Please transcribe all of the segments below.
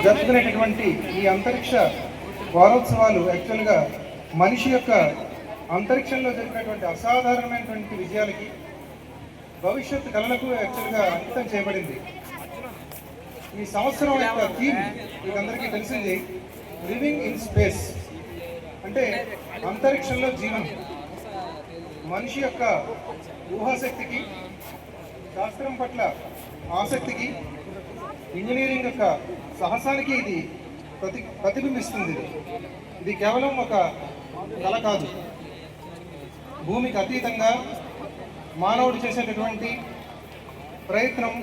జరుపుకునేటటువంటి ఈ అంతరిక్ష వారోత్సవాలు యాక్చువల్గా మనిషి యొక్క అంతరిక్షంలో జరిగినటువంటి అసాధారణమైనటువంటి విజయాలకి భవిష్యత్ కళలకు యాక్చువల్గా అంకితం చేయబడింది. ఈ సంవత్సరం యొక్క థీమ్ మీకు అందరికీ తెలిసింది లివింగ్ ఇన్ స్పేస్. అంటే అంతరిక్షంలో జీవనం మనిషి యొక్క ఊహాశక్తికి శాస్త్రం పట్ల ఆసక్తికి ఇంజనీరింగ్ యొక్క సాహసానికి ఇది ప్రతి ప్రతిబింబిస్తుంది. ఇది కేవలం ఒక కళ కాదు. భూమికి అతీతంగా మానవుడు చేసేటటువంటి ప్రయత్నం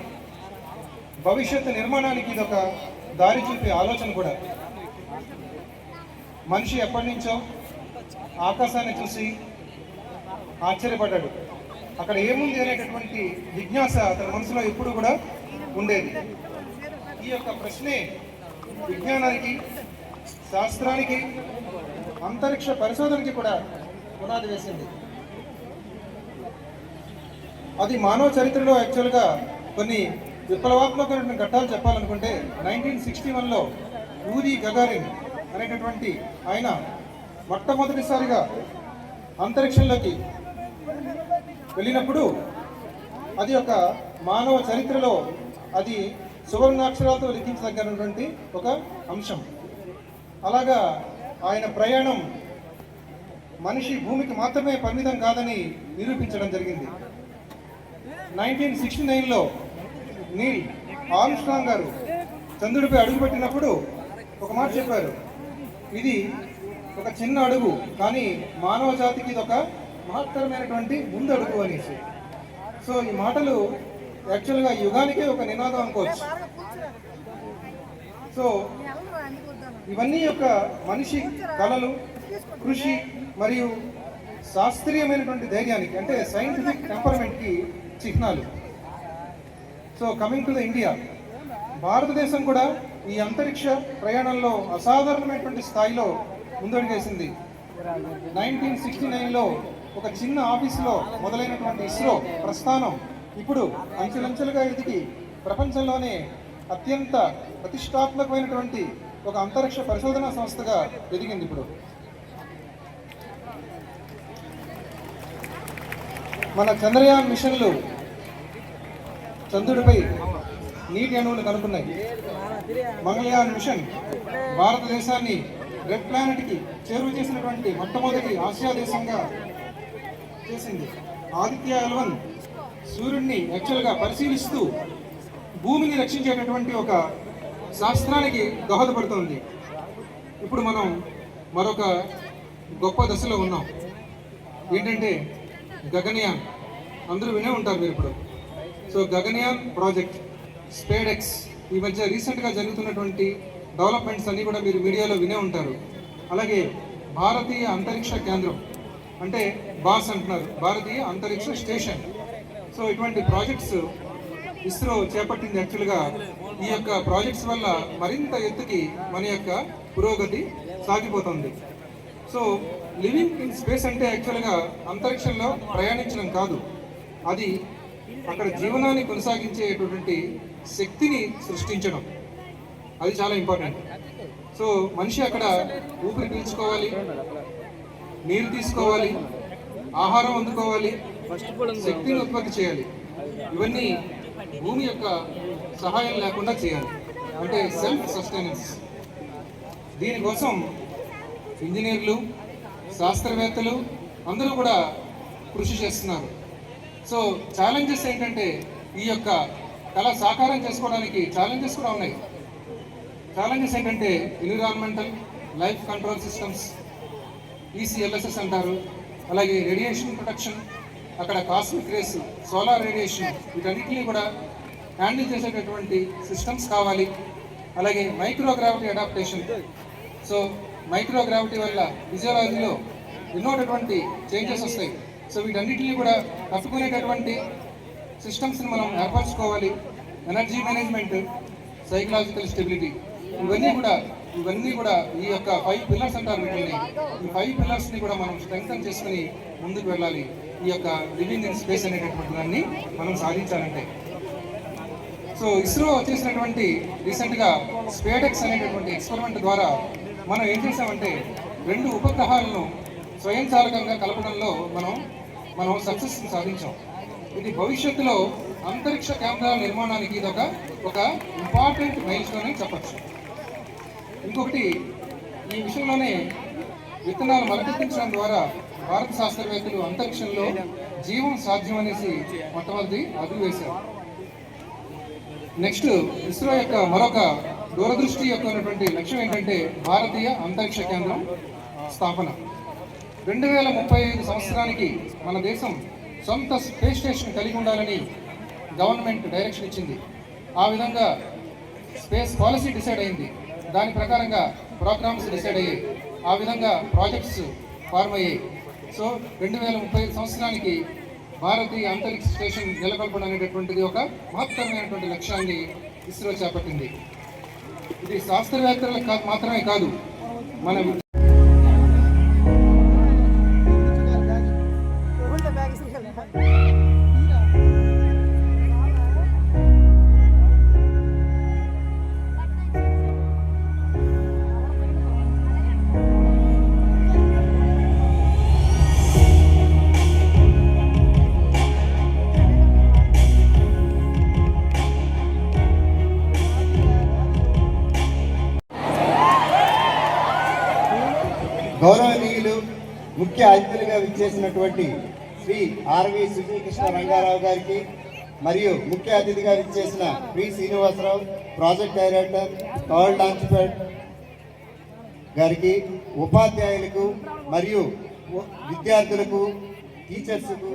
భవిష్యత్తు నిర్మాణానికి ఇది ఒక దారి చూపే ఆలోచన కూడా. మనిషి ఎప్పటి నుంచో ఆకాశాన్ని చూసి ఆశ్చర్యపడ్డాడు. అక్కడ ఏముంది అనేటటువంటి జిజ్ఞాస అతని మనసులో ఎప్పుడు కూడా ఉండేది. ఈ యొక్క ప్రశ్నే విజ్ఞానానికి శాస్త్రానికి అంతరిక్ష పరిశోధనకి కూడా పునాది వేసింది. అది మానవ చరిత్రలో యాక్చువల్గా కొన్ని విప్లవాత్మకమైన ఘట్టాలు చెప్పాలనుకుంటే నైన్టీన్ సిక్స్టీ వన్లో యూరి గగారిన్ అనేటటువంటి ఆయన మొట్టమొదటిసారిగా అంతరిక్షంలోకి వెళ్ళినప్పుడు అది ఒక మానవ చరిత్రలో అది సువర్ణాక్షరాలతో లిఖించదగినటువంటి ఒక అంశం. అలాగా ఆయన ప్రయాణం మనిషి భూమికి మాత్రమే పరిమితం కాదని నిరూపించడం జరిగింది. నైన్టీన్ సిక్స్టీ నైన్లో నీల్ ఆర్మ్స్ట్రాంగ్ గారు చంద్రుడిపై అడుగుపెట్టినప్పుడు ఒక మాట చెప్పారు. ఇది ఒక చిన్న అడుగు కానీ మానవ జాతికి ఇది ఒక మహత్తరమైనటువంటి ముందు అడుగు అనేసి. సో ఈ మాటలు యాక్చువల్గా యుగానికి ఒక నినాదం అనుకోవచ్చు. సో ఇవన్నీ యొక్క మనిషి కళలు కృషి మరియు శాస్త్రీయమైనటువంటి ధైర్యానికి అంటే సైంటిఫిక్ టెంపర్మెంట్కి చిహ్నాలు. So coming to the India భారతదేశం కూడా ఈ అంతరిక్ష ప్రయాణంలో అసాధారణమైనటువంటి స్థాయిలో ముందడుగేసింది. నైన్టీన్ సిక్స్టీ నైన్లో ఒక చిన్న ఆఫీసులో మొదలైనటువంటి ఇస్రో ప్రస్థానం ఇప్పుడు అంచెలంచెలుగా ఎదిగి ప్రపంచంలోనే అత్యంత ప్రతిష్టాత్మకమైనటువంటి ఒక అంతరిక్ష పరిశోధనా సంస్థగా ఎదిగింది ఇప్పుడు. మన చంద్రయాన్ మిషన్లు చంద్రుడిపై నీటి అణువులు కనుక్కున్నాయి. మంగళయాన్ మిషన్ భారతదేశాన్ని రెడ్ ప్లానెట్కి చేరువ చేసినటువంటి మొట్టమొదటి ఆసియా దేశంగా చేసింది. ఆదిత్య ఎల్వన్ సూర్యుడిని యాక్చువల్గా పరిశీలిస్తూ భూమిని రక్షించేటటువంటి ఒక శాస్త్రానికి దోహదపడుతుంది. ఇప్పుడు మనం మరొక గొప్ప దశలో ఉన్నాం. ఏంటంటే గగనయాన్. అందరూ వినే ఉంటారు మీరు ఇప్పుడు. సో గగనయాన్ ప్రాజెక్ట్ స్పేడెక్స్ ఈ మధ్య రీసెంట్గా జరుగుతున్నటువంటి డెవలప్మెంట్స్ అన్నీ కూడా మీరు మీడియాలో వినే ఉంటారు. అలాగే భారతీయ అంతరిక్ష కేంద్రం అంటే బాస్ అంటున్నారు. భారతీయ అంతరిక్ష స్టేషన్. సో ఇటువంటి ప్రాజెక్ట్స్ ఇస్రో చేపట్టింది యాక్చువల్గా ఈ యొక్క ప్రాజెక్ట్స్ వల్ల మరింత ఎత్తుకి మన యొక్క పురోగతి సాగిపోతుంది. సో లివింగ్ ఇన్ స్పేస్ అంటే యాక్చువల్గా అంతరిక్షంలో ప్రయాణించడం కాదు. అది అక్కడ జీవనాన్ని కొనసాగించేటటువంటి శక్తిని సృష్టించడం. అది చాలా ఇంపార్టెంట్ సో మనిషి అక్కడ ఊపిరి పీల్చుకోవాలి నీరు తీసుకోవాలి ఆహారం అందుకోవాలి శక్తిని ఉత్పత్తి చేయాలి. ఇవన్నీ భూమి యొక్క సహాయం లేకుండా చేయాలి. అంటే సెల్ఫ్ సస్టైనెన్స్ దీనికోసం ఇంజనీర్లు శాస్త్రవేత్తలు అందరూ కూడా కృషి చేస్తున్నారు. సో ఛాలెంజెస్ ఏంటంటే ఈ యొక్క కళ సాకారం చేసుకోవడానికి ఛాలెంజెస్ కూడా ఉన్నాయి. ఛాలెంజెస్ ఏంటంటే environmental life control systems ECLSS అంటారు. అలాగే రేడియేషన్ ప్రొటెక్షన్ అక్కడ కాస్మిక్ రేస్ సోలార్ రేడియేషన్ వీటన్నిటిని కూడా హ్యాండిల్ చేసేటటువంటి సిస్టమ్స్ కావాలి. అలాగే మైక్రోగ్రావిటీ అడాప్టేషన్. సో మైక్రోగ్రావిటీ వల్ల ఫిజియాలజీలో ఎన్నోటటువంటి చేంజెస్ వస్తాయి. సో వీటన్నిటిని కూడా తట్టుకునేటటువంటి సిస్టమ్స్ని మనం ఏర్పరచుకోవాలి. ఎనర్జీ మేనేజ్మెంట్ సైకలాజికల్ స్టెబిలిటీ ఇవన్నీ కూడా ఇవన్నీ కూడా ఈ యొక్క ఫైవ్ పిల్లర్స్ అంటారు వీటిని ఈ ఫైవ్ పిల్లర్స్ని కూడా మనం స్ట్రెంగ్తన్ చేసుకుని ముందుకు వెళ్ళాలి. ఈ యొక్క లివింగ్ ఇన్ స్పేస్ అనేటటువంటి దాన్ని మనం సాధించాలంటే. సో ఇస్రో చేసినటువంటి రీసెంట్గా స్పేడెక్స్ అనేటటువంటి ఎక్స్పెరిమెంట్ ద్వారా మనం ఏం చేసామంటే రెండు ఉపగ్రహాలను స్వయంచాలకంగా కలపడంలో మనం మనం సక్సెస్ సాధించాం. ఇది భవిష్యత్తులో అంతరిక్ష కేంద్రాల నిర్మాణానికి ఇది ఒక ఒక ఇంపార్టెంట్ మైల్స్టోన్ అని చెప్పచ్చు. ఇంకొకటి ఈ విషయంలోనే విత్తనాలు మొలకెత్తించడం ద్వారా భారత శాస్త్రవేత్తలు అంతరిక్షంలో జీవం సాధ్యం అనేసి మొట్టమొదటి అదుపు వేశారు. నెక్స్ట్ ఇస్రో యొక్క మరొక దూరదృష్టి యొక్క ఉన్నటువంటి లక్ష్యం ఏంటంటే భారతీయ అంతరిక్ష కేంద్రం స్థాపన. రెండు వేల ముప్పై ఐదు సంవత్సరానికి మన దేశం సొంత స్పేస్ స్టేషన్ కలిగి ఉండాలని గవర్నమెంట్ డైరెక్షన్ ఇచ్చింది. ఆ విధంగా స్పేస్ పాలసీ డిసైడ్ అయింది. దాని ప్రకారంగా ప్రోగ్రామ్స్ డిసైడ్ అయ్యాయి ఆ విధంగా ప్రాజెక్ట్స్ ఫార్మ్ అయ్యాయి సో రెండు వేల ముప్పై సంవత్సరానికి భారతీయ అంతరిక్ష స్టేషన్ నెలకొల్పడం అనేటటువంటిది ఒక మహత్తరమైనటువంటి లక్ష్యాన్ని ఇస్రో చేపట్టింది. ఇది శాస్త్రవేత్తలకు మాత్రమే కాదు మన ముఖ్య అతిథులుగా విచ్చేసినటువంటి శ్రీ ఆర్వి సుజీకృష్ణ రంగారావు గారికి మరియు ముఖ్య అతిథిగా విచ్చేసిన P Srinivasarao project director third launch pad గారికి ఉపాధ్యాయులకు మరియు విద్యార్థులకు టీచర్స్కు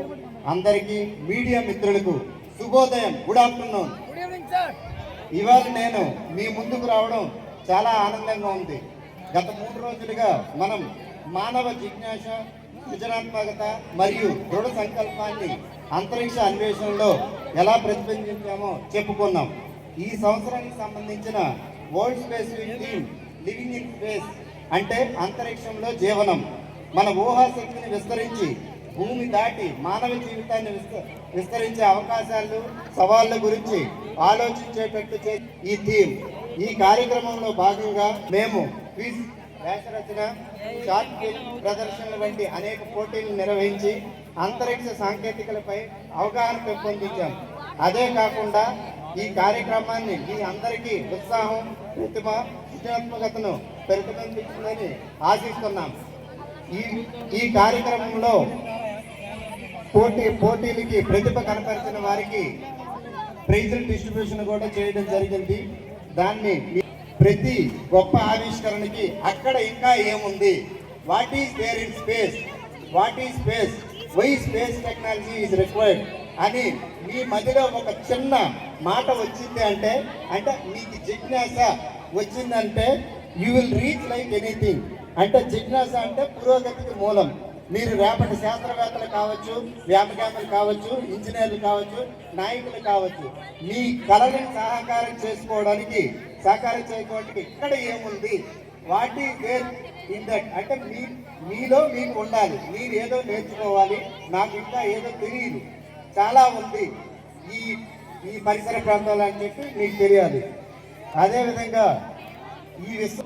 అందరికీ మీడియా మిత్రులకు శుభోదయం. గుడ్ ఆఫ్టర్నూన్ ఇవాళ నేను మీ ముందుకు రావడం చాలా ఆనందంగా ఉంది. గత మూడు రోజులుగా మనం మానవ జిజ్ఞాస సృజనాత్మకత మరియు దృఢ సంకల్పాన్ని అంతరిక్ష అన్వేషణలో ఎలా ప్రతిబింబించామో చెప్పుకున్నాం. ఈ సంవత్సరానికి సంబంధించిన world space theme living in space అంటే అంతరిక్షంలో జీవనం. మన ఊహాశక్తిని విస్తరించి భూమి దాటి మానవ జీవితాన్ని విస్త- విస్తరించే అవకాశాలు సవాళ్ళ గురించి ఆలోచించేటట్టు చే ఈ థీమ్ ఈ కార్యక్రమంలో భాగంగా మేము క్విజ్ వేషరచన షార్ట్ ఫిల్మ్ ప్రదర్శనలు వంటి అనేక పోటీలు నిర్వహించి అంతరిక్ష సాంకేతికలపై అవగాహన పెంపొందించాం. అదే కాకుండా ఈ కార్యక్రమాన్ని మీ అందరికీ ఉత్సాహం ప్రతిభ సృజనాత్మకతను ప్రతిబింబించిందని ఆశిస్తున్నాం. ఈ ఈ కార్యక్రమంలో పోటీ పోటీలకి ప్రతిభ కనపరిచిన వారికి ప్రైజుల డిస్ట్రిబ్యూషన్ కూడా చేయడం జరిగింది. దాన్ని ప్రతి గొప్ప ఆవిష్కరణకి అక్కడ ఇంకా ఏముంది? What is there in space what is space why space technology is required అని మీ మధ్యలో ఒక చిన్న మాట వచ్చింది అంటే అంటే మీకు జిజ్ఞాస వచ్చిందంటే you will reach like anything అంటే జిజ్ఞాస అంటే పురోగతికి మూలం. మీరు రేపటి శాస్త్రవేత్తలు కావచ్చు వ్యాపకాములు కావచ్చు ఇంజనీర్లు కావచ్చు నాయకులు కావచ్చు మీ కళలను సహకారం చేసుకోవడానికి సహకారం చేసుకోవడానికి ఇక్కడ ఏముంది? What is there in that అంటే మీ మీలో మీకు ఉండాలి. మీరు ఏదో నేర్చుకోవాలి. నాకు ఇంకా ఏదో తెలియదు చాలా ఉంది. ఈ ఈ పరిసర ప్రాంతాలు అని చెప్పి మీకు తెలియాలి. అదేవిధంగా ఈ విశ్వ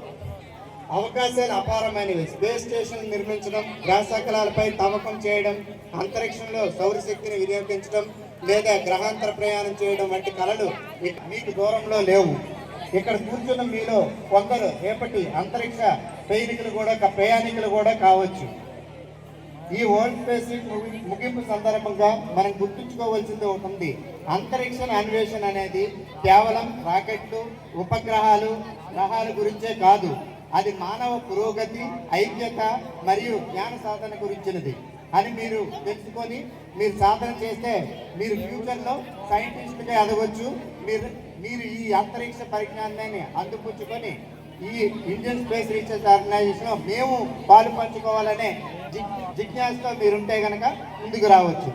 అవకాశాలు అపారమైనవి. స్పేస్ స్టేషన్ నిర్మించడం గ్రహశకలాలపై తవ్వకం చేయడం అంతరిక్షంలో సౌరశక్తిని వినియోగించడం లేదా గ్రహాంతర ప్రయాణం చేయడం వంటి కళలు మీకు దూరంలో లేవు. ఇక్కడ కూర్చున్న మీలో కొందరు రేపటి అంతరిక్ష ప్రయాణికులు కూడా ప్రయాణికులు కూడా కావచ్చు. ఈ వరల్డ్ స్పేస్ ముగింపు సందర్భంగా మనం గుర్తుంచుకోవాల్సింది ఒకటి. అంతరిక్ష అన్వేషణ అనేది కేవలం రాకెట్లు ఉపగ్రహాలు గ్రహాల గురించే కాదు. అది మానవ పురోగతి ఐక్యత మరియు జ్ఞాన సాధన గురించినది. అని మీరు తెలుసుకొని మీరు సాధన చేస్తే మీరు ఫ్యూచర్లో సైంటిస్ట్గా ఎదగవచ్చు మీరు మీరు ఈ అంతరిక్ష పరిజ్ఞానాన్ని అందుపుచ్చుకొని ఈ ఇండియన్ స్పేస్ రీసెర్చ్ ఆర్గనైజేషన్లో మేము పాలు పంచుకోవాలనే జిగ్ జిజ్ఞాసతో మీరుంటే కనుక ముందుకు రావచ్చు.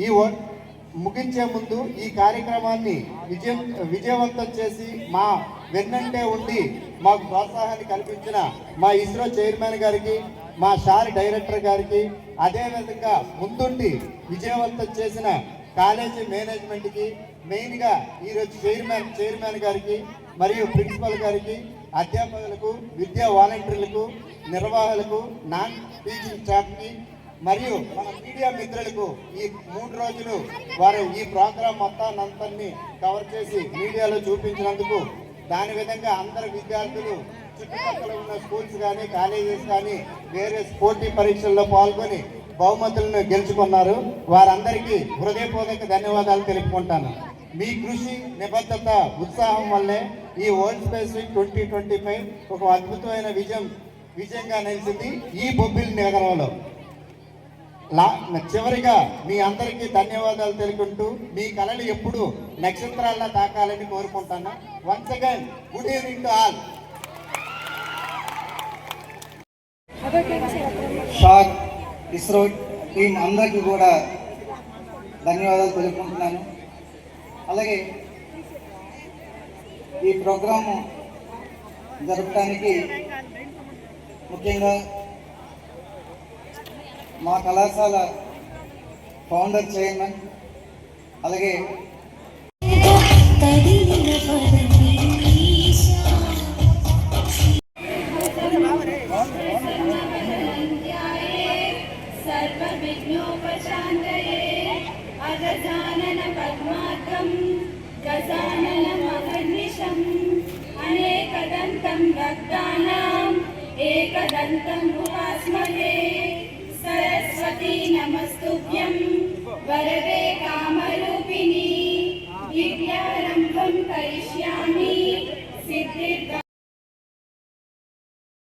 ఈ ఓ- ముగించే ముందు ఈ కార్యక్రమాన్ని విజయం విజయవంతం చేసి మా వెన్నంటే ఉండి మాకు ప్రోత్సాహాన్ని కల్పించిన మా ఇస్రో చైర్మన్ గారికి మా షార్ డైరెక్టర్ గారికి అదేవిధంగా ముందుండి విజయవంతం చేసిన కాలేజీ మేనేజ్మెంట్కి మెయిన్గా ఈరోజు చైర్మన్ చైర్మన్ గారికి మరియు ప్రిన్సిపల్ గారికి అధ్యాపకులకు విద్యా వాలంటీర్లకు నిర్వాహకులకు నాన్ టీచింగ్ స్టాఫ్కి మరియు మన మీడియా మిత్రులకు ఈ మూడు రోజులు వారు ఈ ప్రోగ్రాం మొత్తాన్ని కవర్ చేసి మీడియాలో చూపించినందుకు దాని విధంగా అందరు విద్యార్థులు చుట్టుపక్కల ఉన్న స్కూల్స్ కానీ కాలేజెస్ కానీ వేరే పోటీ పరీక్షల్లో పాల్గొని బహుమతులను గెలుచుకున్నారు. వారందరికీ హృదయపూర్వక ధన్యవాదాలు తెలుపుకుంటాను. మీ కృషి నిబద్ధత ఉత్సాహం వల్లే ఈ world space week twenty twenty five ఒక అద్భుతమైన విజయం విజయంగా నిలిచింది ఈ బొబ్బిలి నగరంలో. లా చివరిగా మీ అందరికీ ధన్యవాదాలు తెలుపుకుంటూ మీ కళలు ఎప్పుడు నక్షత్రాల్లో తాకాలని కోరుకుంటాను. Once again good evening to all shock ISRO team అందరికీ కూడా ధన్యవాదాలు తెలుపుకుంటున్నాను. అలాగే ఈ ప్రోగ్రాము జరపడానికి ముఖ్యంగా మా కళాశాల ఫౌండర్ చైర్మన్ అలాగే గజానన పద్మాకం గజానన మహర్నిషం అనేకదంతం భక్తానాం ఏకదంతం ఉపాస్మహే सरस्वती नमस्तुभ्यं। वरदे कामरूपिणी। विद्यारम्भं करिष्यामि। सिद्धिर्दा